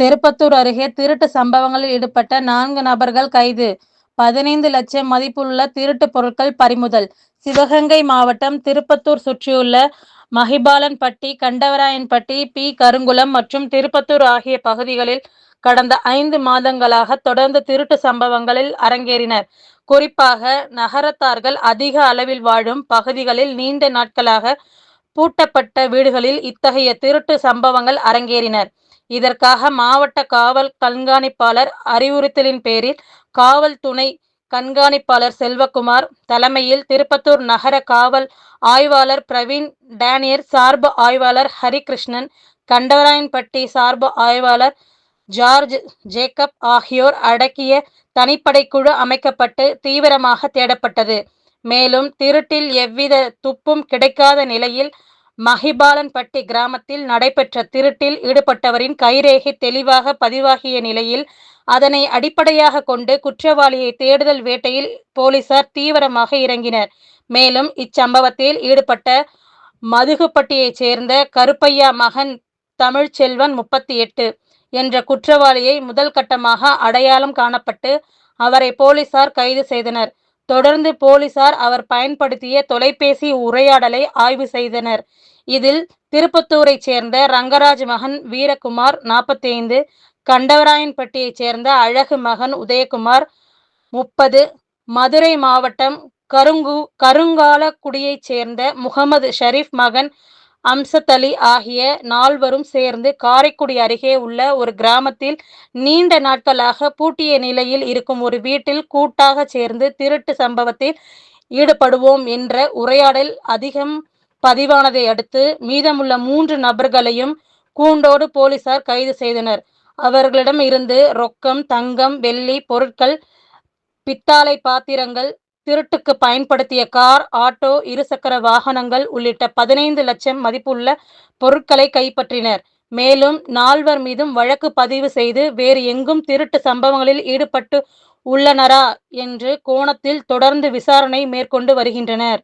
திருப்பத்தூர் அருகே திருட்டு சம்பவங்களில் ஈடுபட்ட நான்கு நபர்கள் கைது. பதினைந்து லட்சம் மதிப்புள்ள திருட்டு பொருட்கள் பறிமுதல். சிவகங்கை மாவட்டம் திருப்பத்தூர் சுற்றியுள்ள மகிபாலன்பட்டி கண்டவராயன்பட்டி பி. கருங்குளம் மற்றும் திருப்பத்தூர் ஆகிய பகுதிகளில் கடந்த ஐந்து மாதங்களாக தொடர்ந்து திருட்டு சம்பவங்களில் அரங்கேறினர். குறிப்பாக நகரத்தார்கள் அதிக அளவில் வாழும் பகுதிகளில் நீண்ட நாட்களாக பூட்டப்பட்ட வீடுகளில் இத்தகைய திருட்டு சம்பவங்கள் அரங்கேறினர். இதற்காக மாவட்ட காவல் கண்காணிப்பாளர் அறிவுறுத்தலின் பேரில் காவல் துணை கண்காணிப்பாளர் செல்வகுமார் தலைமையில் திருப்பத்தூர் நகர காவல் ஆய்வாளர் பிரவீன் டேனியர் சார்பு ஆய்வாளர் ஹரிகிருஷ்ணன் கண்டவராயன்பட்டி சார்பு ஆய்வாளர் ஜார்ஜ் ஜேக்கப் ஆகியோர் அடக்கிய தனிப்படை குழு அமைக்கப்பட்டு தீவிரமாக தேடப்பட்டது. மேலும் திருட்டில் எவ்வித துப்பும் கிடைக்காத நிலையில் மகிபாலன்பட்டி கிராமத்தில் நடைபெற்ற திருட்டில் ஈடுபட்டவரின் கைரேகை தெளிவாக பதிவாகிய நிலையில் அதனை அடிப்படையாக கொண்டு குற்றவாளியை தேடுதல் வேட்டையில் போலீசார் தீவிரமாக இறங்கினர். மேலும் இச்சம்பவத்தில் ஈடுபட்ட மதுகுப்பட்டியைச் சேர்ந்த கருப்பையா மகன் தமிழ்ச்செல்வன் முப்பத்தி எட்டு என்ற குற்றவாளியை முதல் கட்டமாக அடையாளம் காணப்பட்டு அவரை போலீசார் கைது செய்தனர். தொடர்ந்து போலீசார் அவர் பயன்படுத்திய தொலைபேசி உரையாடலை ஆய்வு செய்தனர். இதில் திருப்பத்தூரைச் சேர்ந்த ரங்கராஜ் மகன் வீரகுமார் நாற்பத்தி ஐந்து கண்டவராயன்பட்டியைச் சேர்ந்த அழகு மகன் உதயகுமார் முப்பது மதுரை மாவட்டம் கருங்கு கருங்காலக்குடியைச் சேர்ந்த முகமது ஷரீப் மகன் அம்சத்தலி ஆகிய நால்வரும் சேர்ந்து காரைக்குடி அருகே உள்ள ஒரு கிராமத்தில் நீண்ட நாட்களாக பூட்டிய நிலையில் இருக்கும் ஒரு வீட்டில் கூட்டாக சேர்ந்து திருட்டு சம்பவத்தில் ஈடுபடுவோம் என்ற உரையாடல் அதிகம் பதிவானதை அடுத்து மீதமுள்ள மூன்று நபர்களையும் கூண்டோடு போலீசார் கைது செய்தனர். அவர்களிடம் இருந்து ரொக்கம் தங்கம் வெள்ளி பொருட்கள் பித்தாளை பாத்திரங்கள் திருட்டுக்கு பயன்படுத்திய கார் ஆட்டோ இருசக்கர வாகனங்கள் உள்ளிட்ட பதினைந்து லட்சம் மதிப்புள்ள பொருட்களை கைப்பற்றினர். மேலும் நால்வர் மீதும் வழக்கு பதிவு செய்து வேறு எங்கும் திருட்டு சம்பவங்களில் ஈடுபட்டு உள்ளனரா? என்று கோணத்தில் தொடர்ந்து விசாரணை மேற்கொண்டு வருகின்றனர்.